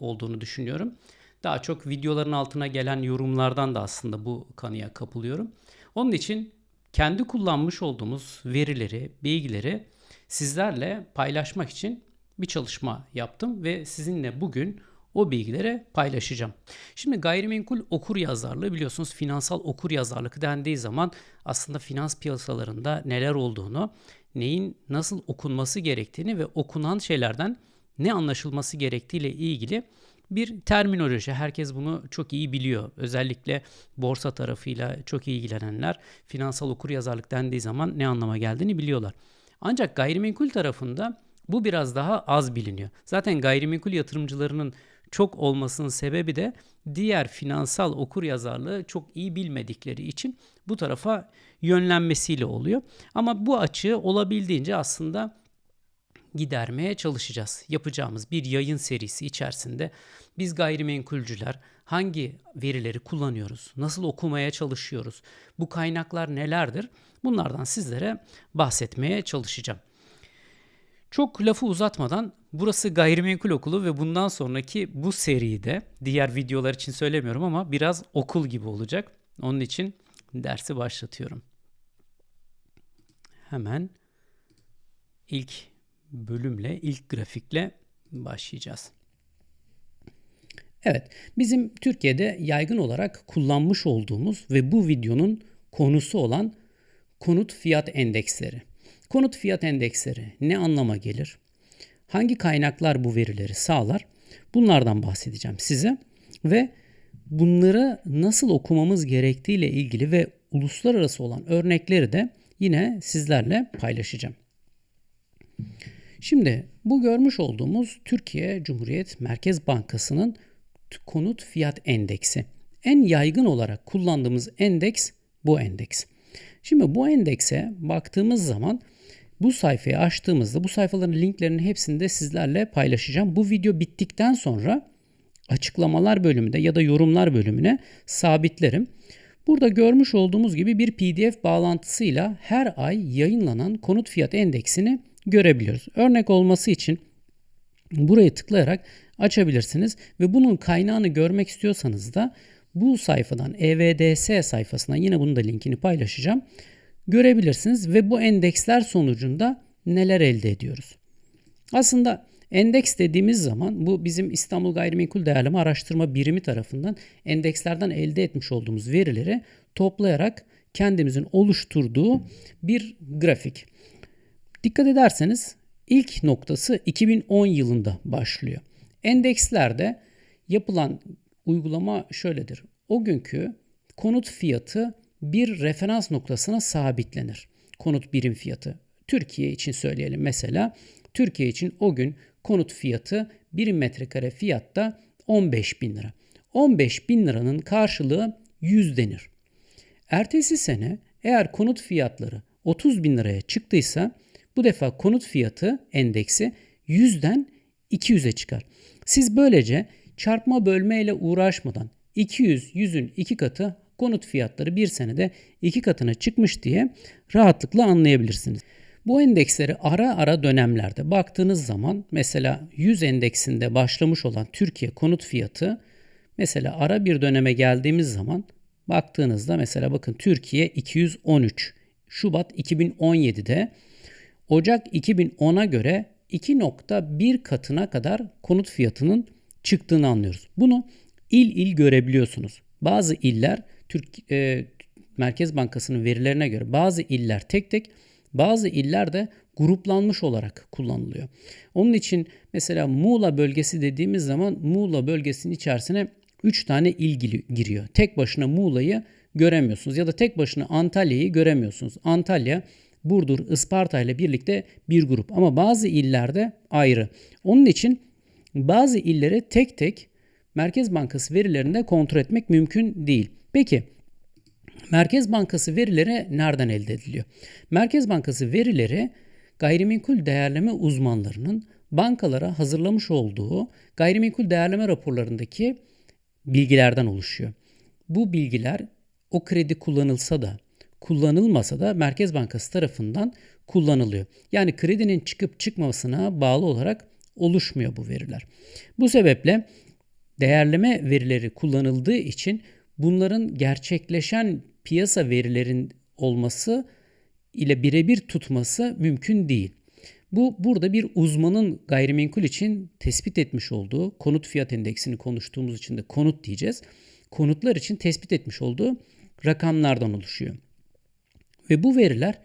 olduğunu düşünüyorum. Daha çok videoların altına gelen yorumlardan da aslında bu kanıya kapılıyorum. Onun için kendi kullanmış olduğumuz verileri, bilgileri sizlerle paylaşmak için bir çalışma yaptım ve sizinle bugün o bilgileri paylaşacağım. Şimdi gayrimenkul okur yazarlığı biliyorsunuz finansal okur yazarlık dendiği zaman aslında finans piyasalarında neler olduğunu, neyin nasıl okunması gerektiğini ve okunan şeylerden ne anlaşılması gerektiğiyle ilgili bir terminoloji. Herkes bunu çok iyi biliyor. Özellikle borsa tarafıyla çok ilgilenenler finansal okur yazarlık dendiği zaman ne anlama geldiğini biliyorlar. Ancak gayrimenkul tarafında bu biraz daha az biliniyor. Zaten gayrimenkul yatırımcılarının çok olmasının sebebi de diğer finansal okur yazarlığı çok iyi bilmedikleri için bu tarafa yönlenmesiyle oluyor. Ama bu açığı olabildiğince aslında gidermeye çalışacağız. Yapacağımız bir yayın serisi içerisinde biz gayrimenkulcüler hangi verileri kullanıyoruz? Nasıl okumaya çalışıyoruz? Bu kaynaklar nelerdir? Bunlardan sizlere bahsetmeye çalışacağım. Çok lafı uzatmadan burası gayrimenkul okulu ve bundan sonraki bu seride diğer videolar için söylemiyorum ama biraz okul gibi olacak. Onun için dersi başlatıyorum. Hemen ilk bölümle, ilk grafikle başlayacağız. Evet, bizim Türkiye'de yaygın olarak kullanmış olduğumuz ve bu videonun konusu olan konut fiyat endeksleri. Konut fiyat endeksleri ne anlama gelir? Hangi kaynaklar bu verileri sağlar? Bunlardan bahsedeceğim size ve bunları nasıl okumamız gerektiğiyle ilgili ve uluslararası olan örnekleri de yine sizlerle paylaşacağım. Şimdi bu görmüş olduğumuz Türkiye Cumhuriyet Merkez Bankası'nın konut fiyat endeksi. En yaygın olarak kullandığımız endeks bu endeks. Şimdi bu endekse baktığımız zaman bu sayfayı açtığımızda bu sayfaların linklerinin hepsini de sizlerle paylaşacağım. Bu video bittikten sonra açıklamalar bölümünde ya da yorumlar bölümüne sabitlerim. Burada görmüş olduğumuz gibi bir PDF bağlantısıyla her ay yayınlanan konut fiyat endeksini görebiliyoruz. Örnek olması için burayı tıklayarak açabilirsiniz ve bunun kaynağını görmek istiyorsanız da bu sayfadan EVDS sayfasına yine bunun da linkini paylaşacağım. Görebilirsiniz ve bu endeksler sonucunda neler elde ediyoruz. Aslında endeks dediğimiz zaman bu bizim İstanbul Gayrimenkul Değerleme Araştırma Birimi tarafından endekslerden elde etmiş olduğumuz verileri toplayarak kendimizin oluşturduğu bir grafik. Dikkat ederseniz ilk noktası 2010 yılında başlıyor. Endekslerde yapılan uygulama şöyledir. O günkü konut fiyatı bir referans noktasına sabitlenir. Konut birim fiyatı. Türkiye için söyleyelim mesela. Türkiye için o gün konut fiyatı 1 metrekare fiyatta 15 bin lira. 15 bin liranın karşılığı 100 denir. Ertesi sene eğer konut fiyatları 30 bin liraya çıktıysa bu defa konut fiyatı endeksi 100'den 200'e çıkar. Siz böylece çarpma bölme ile uğraşmadan 200 100'ün 2 katı konut fiyatları bir senede 2 katına çıkmış diye rahatlıkla anlayabilirsiniz. Bu endeksleri ara ara dönemlerde baktığınız zaman mesela 100 endeksinde başlamış olan Türkiye konut fiyatı mesela ara bir döneme geldiğimiz zaman baktığınızda mesela bakın Türkiye 213 Şubat 2017'de Ocak 2010'a göre 2.1 katına kadar konut fiyatının çıktığını anlıyoruz. Bunu il il görebiliyorsunuz. Bazı iller Türk e, Merkez Bankası'nın verilerine göre bazı iller tek tek bazı iller de gruplanmış olarak kullanılıyor. Onun için mesela Muğla bölgesi dediğimiz zaman Muğla bölgesinin içerisine 3 tane il giriyor. Tek başına Muğla'yı göremiyorsunuz ya da tek başına Antalya'yı göremiyorsunuz. Antalya Burdur, Isparta ile birlikte bir grup ama bazı illerde ayrı. Onun için bazı illere tek tek Merkez Bankası verilerinde kontrol etmek mümkün değil. Peki Merkez Bankası verileri nereden elde ediliyor? Merkez Bankası verileri gayrimenkul değerleme uzmanlarının bankalara hazırlamış olduğu gayrimenkul değerleme raporlarındaki bilgilerden oluşuyor. Bu bilgiler o kredi kullanılsa da kullanılmasa da Merkez Bankası tarafından kullanılıyor. Yani kredinin çıkıp çıkmamasına bağlı olarak oluşmuyor bu veriler. Bu sebeple değerleme verileri kullanıldığı için bunların gerçekleşen piyasa verilerin olması ile birebir tutması mümkün değil. Bu burada bir uzmanın gayrimenkul için tespit etmiş olduğu konut fiyat endeksini konuştuğumuz için de konut diyeceğiz. Konutlar için tespit etmiş olduğu rakamlardan oluşuyor. Ve bu veriler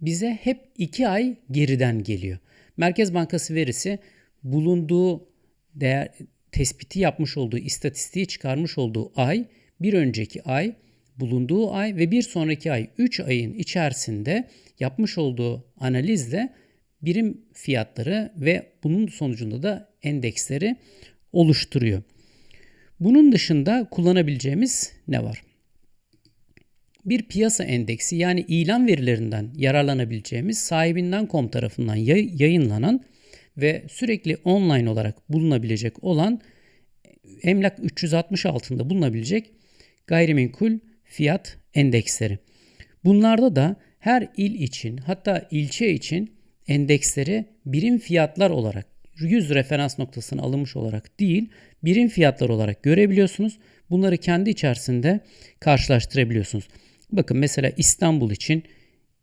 bize hep 2 ay geriden geliyor. Merkez Bankası verisi bulunduğu değer tespiti yapmış olduğu istatistiği çıkarmış olduğu ay, bir önceki ay, bulunduğu ay ve bir sonraki ay 3 ayın içerisinde yapmış olduğu analizle birim fiyatları ve bunun sonucunda da endeksleri oluşturuyor. Bunun dışında kullanabileceğimiz ne var? Bir piyasa endeksi yani ilan verilerinden yararlanabileceğimiz sahibinden.com tarafından yayınlanan ve sürekli online olarak bulunabilecek olan emlak 360 altında bulunabilecek gayrimenkul fiyat endeksleri. Bunlarda da her il için hatta ilçe için endeksleri birim fiyatlar olarak 100 referans noktasına alınmış olarak değil birim fiyatlar olarak görebiliyorsunuz. Bunları kendi içerisinde karşılaştırabiliyorsunuz. Bakın mesela İstanbul için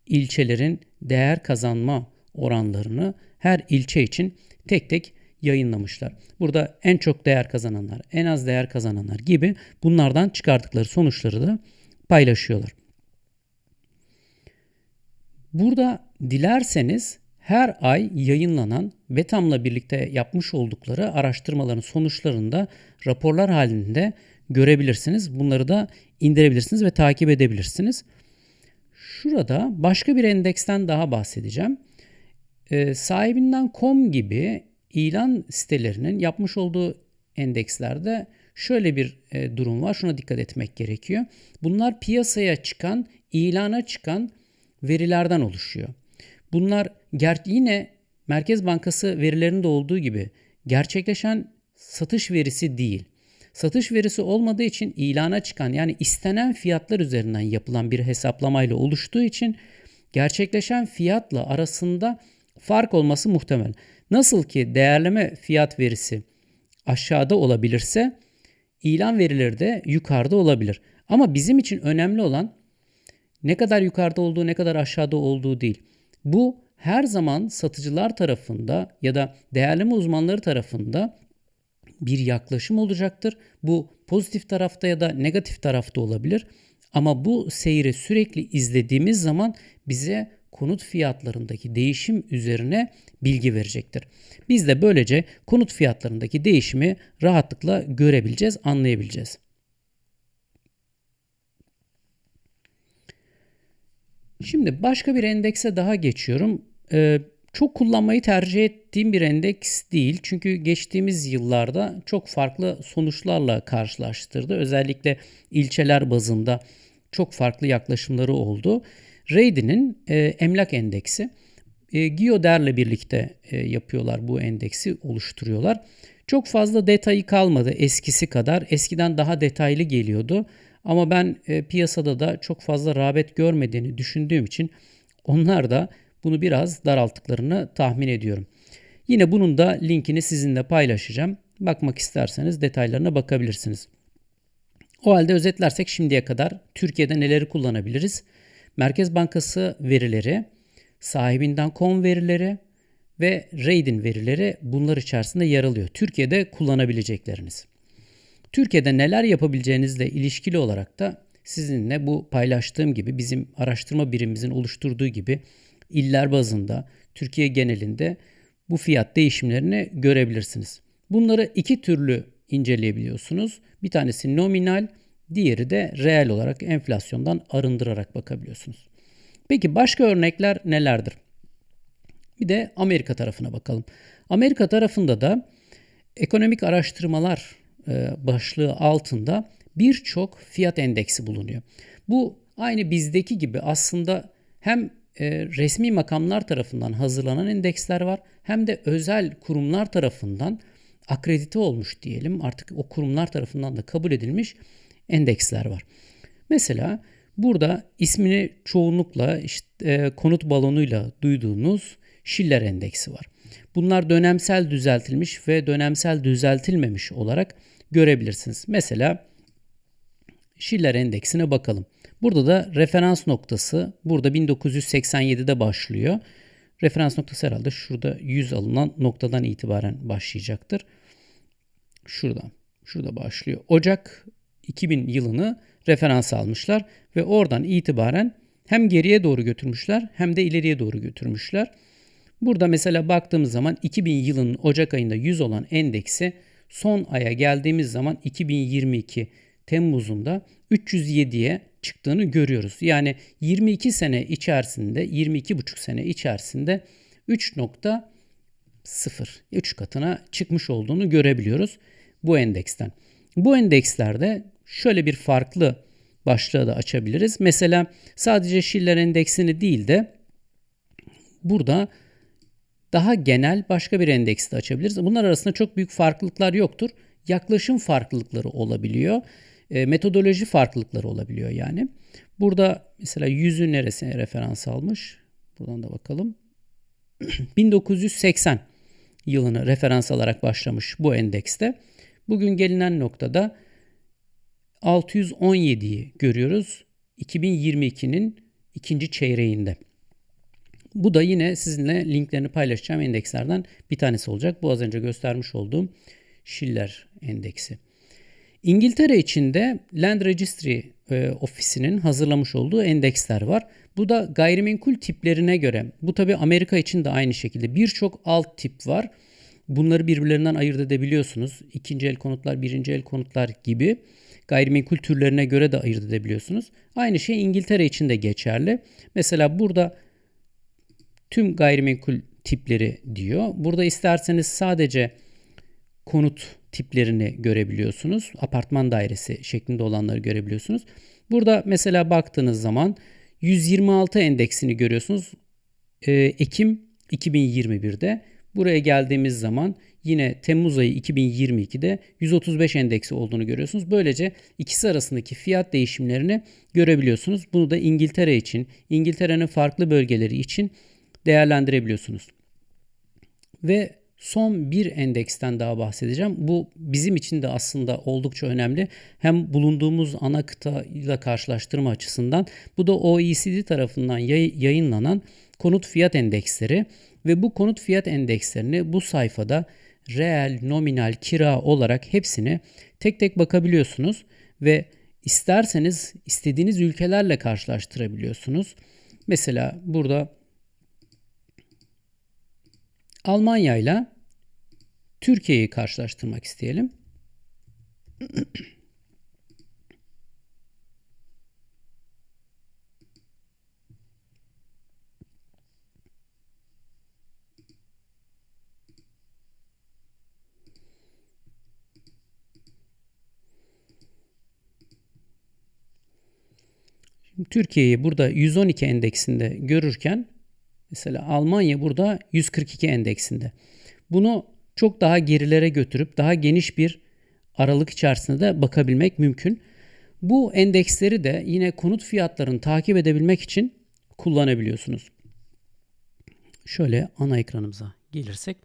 ilçelerin değer kazanma oranlarını her ilçe için tek tek yayınlamışlar. Burada en çok değer kazananlar, en az değer kazananlar gibi bunlardan çıkardıkları sonuçları da paylaşıyorlar. Burada dilerseniz her ay yayınlanan Betam'la birlikte yapmış oldukları araştırmaların sonuçlarını da raporlar halinde görebilirsiniz. Bunları da indirebilirsiniz ve takip edebilirsiniz. Şurada başka bir endeksten daha bahsedeceğim. Ee, sahibinden.com gibi ilan sitelerinin yapmış olduğu endekslerde şöyle bir e, durum var. Şuna dikkat etmek gerekiyor. Bunlar piyasaya çıkan, ilana çıkan verilerden oluşuyor. Bunlar ger yine Merkez Bankası verilerinde olduğu gibi gerçekleşen satış verisi değil. Satış verisi olmadığı için ilana çıkan yani istenen fiyatlar üzerinden yapılan bir hesaplamayla oluştuğu için gerçekleşen fiyatla arasında fark olması muhtemel. Nasıl ki değerleme fiyat verisi aşağıda olabilirse ilan verileri de yukarıda olabilir. Ama bizim için önemli olan ne kadar yukarıda olduğu ne kadar aşağıda olduğu değil. Bu her zaman satıcılar tarafında ya da değerleme uzmanları tarafında bir yaklaşım olacaktır. Bu pozitif tarafta ya da negatif tarafta olabilir. Ama bu seyri sürekli izlediğimiz zaman bize konut fiyatlarındaki değişim üzerine bilgi verecektir. Biz de böylece konut fiyatlarındaki değişimi rahatlıkla görebileceğiz, anlayabileceğiz. Şimdi başka bir endekse daha geçiyorum. Ee, çok kullanmayı tercih ettiğim bir endeks değil. Çünkü geçtiğimiz yıllarda çok farklı sonuçlarla karşılaştırdı. Özellikle ilçeler bazında çok farklı yaklaşımları oldu. Raidi'nin e, emlak endeksi. E, Gioder'le birlikte e, yapıyorlar bu endeksi oluşturuyorlar. Çok fazla detayı kalmadı eskisi kadar. Eskiden daha detaylı geliyordu. Ama ben e, piyasada da çok fazla rağbet görmediğini düşündüğüm için onlar da bunu biraz daralttıklarını tahmin ediyorum. Yine bunun da linkini sizinle paylaşacağım. Bakmak isterseniz detaylarına bakabilirsiniz. O halde özetlersek şimdiye kadar Türkiye'de neleri kullanabiliriz? Merkez Bankası verileri, sahibinden kom verileri ve Raid'in verileri bunlar içerisinde yer alıyor. Türkiye'de kullanabilecekleriniz. Türkiye'de neler yapabileceğinizle ilişkili olarak da sizinle bu paylaştığım gibi bizim araştırma birimimizin oluşturduğu gibi iller bazında Türkiye genelinde bu fiyat değişimlerini görebilirsiniz. Bunları iki türlü inceleyebiliyorsunuz. Bir tanesi nominal, diğeri de reel olarak enflasyondan arındırarak bakabiliyorsunuz. Peki başka örnekler nelerdir? Bir de Amerika tarafına bakalım. Amerika tarafında da ekonomik araştırmalar e, başlığı altında birçok fiyat endeksi bulunuyor. Bu aynı bizdeki gibi aslında hem e, resmi makamlar tarafından hazırlanan endeksler var hem de özel kurumlar tarafından akredite olmuş diyelim artık o kurumlar tarafından da kabul edilmiş endeksler var. Mesela burada ismini çoğunlukla işte, e, konut balonuyla duyduğunuz Schiller endeksi var. Bunlar dönemsel düzeltilmiş ve dönemsel düzeltilmemiş olarak görebilirsiniz. Mesela Schiller endeksine bakalım. Burada da referans noktası burada 1987'de başlıyor. Referans noktası herhalde şurada 100 alınan noktadan itibaren başlayacaktır. Şurada. Şurada başlıyor. Ocak 2000 yılını referans almışlar ve oradan itibaren hem geriye doğru götürmüşler hem de ileriye doğru götürmüşler. Burada mesela baktığımız zaman 2000 yılının Ocak ayında 100 olan endeksi son aya geldiğimiz zaman 2022 Temmuz'unda 307'ye çıktığını görüyoruz. Yani 22 sene içerisinde 22,5 sene içerisinde 3.0 3 katına çıkmış olduğunu görebiliyoruz bu endeksten. Bu endekslerde şöyle bir farklı başlığı da açabiliriz. Mesela sadece Schiller endeksini değil de burada daha genel başka bir endeks de açabiliriz. Bunlar arasında çok büyük farklılıklar yoktur. Yaklaşım farklılıkları olabiliyor. E, metodoloji farklılıkları olabiliyor yani. Burada mesela yüzü neresine referans almış? Buradan da bakalım. 1980 yılını referans alarak başlamış bu endekste. Bugün gelinen noktada 617'yi görüyoruz 2022'nin ikinci çeyreğinde. Bu da yine sizinle linklerini paylaşacağım endekslerden bir tanesi olacak. Bu az önce göstermiş olduğum Schiller endeksi. İngiltere içinde Land Registry e, ofisinin hazırlamış olduğu endeksler var. Bu da gayrimenkul tiplerine göre. Bu tabi Amerika için de aynı şekilde birçok alt tip var. Bunları birbirlerinden ayırt edebiliyorsunuz. İkinci el konutlar, birinci el konutlar gibi gayrimenkul türlerine göre de ayırt edebiliyorsunuz. Aynı şey İngiltere için de geçerli. Mesela burada tüm gayrimenkul tipleri diyor. Burada isterseniz sadece konut tiplerini görebiliyorsunuz. Apartman dairesi şeklinde olanları görebiliyorsunuz. Burada mesela baktığınız zaman 126 endeksini görüyorsunuz. Ee, Ekim 2021'de. Buraya geldiğimiz zaman yine Temmuz ayı 2022'de 135 endeksi olduğunu görüyorsunuz. Böylece ikisi arasındaki fiyat değişimlerini görebiliyorsunuz. Bunu da İngiltere için, İngiltere'nin farklı bölgeleri için değerlendirebiliyorsunuz. Ve son bir endeksten daha bahsedeceğim. Bu bizim için de aslında oldukça önemli. Hem bulunduğumuz ana kıta ile karşılaştırma açısından bu da OECD tarafından yayınlanan konut fiyat endeksleri ve bu konut fiyat endekslerini bu sayfada reel, nominal, kira olarak hepsini tek tek bakabiliyorsunuz ve isterseniz istediğiniz ülkelerle karşılaştırabiliyorsunuz. Mesela burada Almanya ile Türkiye'yi karşılaştırmak isteyelim. Türkiye'yi burada 112 endeksinde görürken mesela Almanya burada 142 endeksinde. Bunu çok daha gerilere götürüp daha geniş bir aralık içerisinde de bakabilmek mümkün. Bu endeksleri de yine konut fiyatlarını takip edebilmek için kullanabiliyorsunuz. Şöyle ana ekranımıza gelirsek.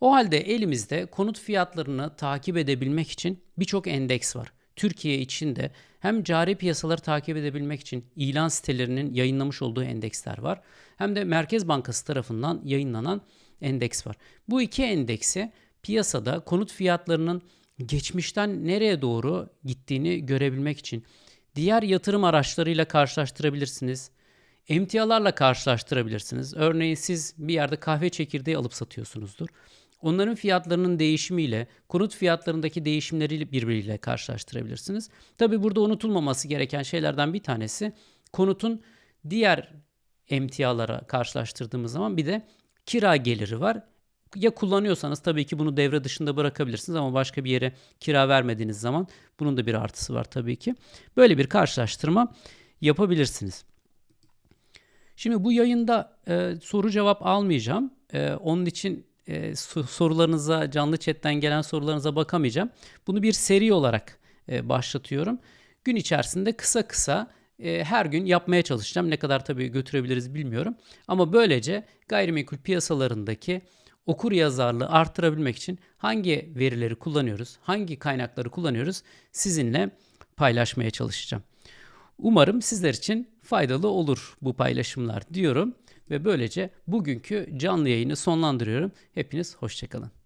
O halde elimizde konut fiyatlarını takip edebilmek için birçok endeks var. Türkiye için de hem cari piyasaları takip edebilmek için ilan sitelerinin yayınlamış olduğu endeksler var. Hem de Merkez Bankası tarafından yayınlanan endeks var. Bu iki endeksi piyasada konut fiyatlarının geçmişten nereye doğru gittiğini görebilmek için diğer yatırım araçlarıyla karşılaştırabilirsiniz. Emtialarla karşılaştırabilirsiniz. Örneğin siz bir yerde kahve çekirdeği alıp satıyorsunuzdur. Onların fiyatlarının değişimiyle konut fiyatlarındaki değişimleri birbiriyle karşılaştırabilirsiniz. Tabi burada unutulmaması gereken şeylerden bir tanesi konutun diğer emtialara karşılaştırdığımız zaman bir de kira geliri var. Ya kullanıyorsanız tabii ki bunu devre dışında bırakabilirsiniz ama başka bir yere kira vermediğiniz zaman bunun da bir artısı var tabii ki. Böyle bir karşılaştırma yapabilirsiniz. Şimdi bu yayında e, soru cevap almayacağım. E, onun için e, sorularınıza, canlı chatten gelen sorularınıza bakamayacağım. Bunu bir seri olarak e, başlatıyorum. Gün içerisinde kısa kısa e, her gün yapmaya çalışacağım. Ne kadar tabii götürebiliriz bilmiyorum. Ama böylece gayrimenkul piyasalarındaki okur yazarlığı artırabilmek için hangi verileri kullanıyoruz, hangi kaynakları kullanıyoruz sizinle paylaşmaya çalışacağım. Umarım sizler için faydalı olur bu paylaşımlar diyorum ve böylece bugünkü canlı yayını sonlandırıyorum. Hepiniz hoşçakalın.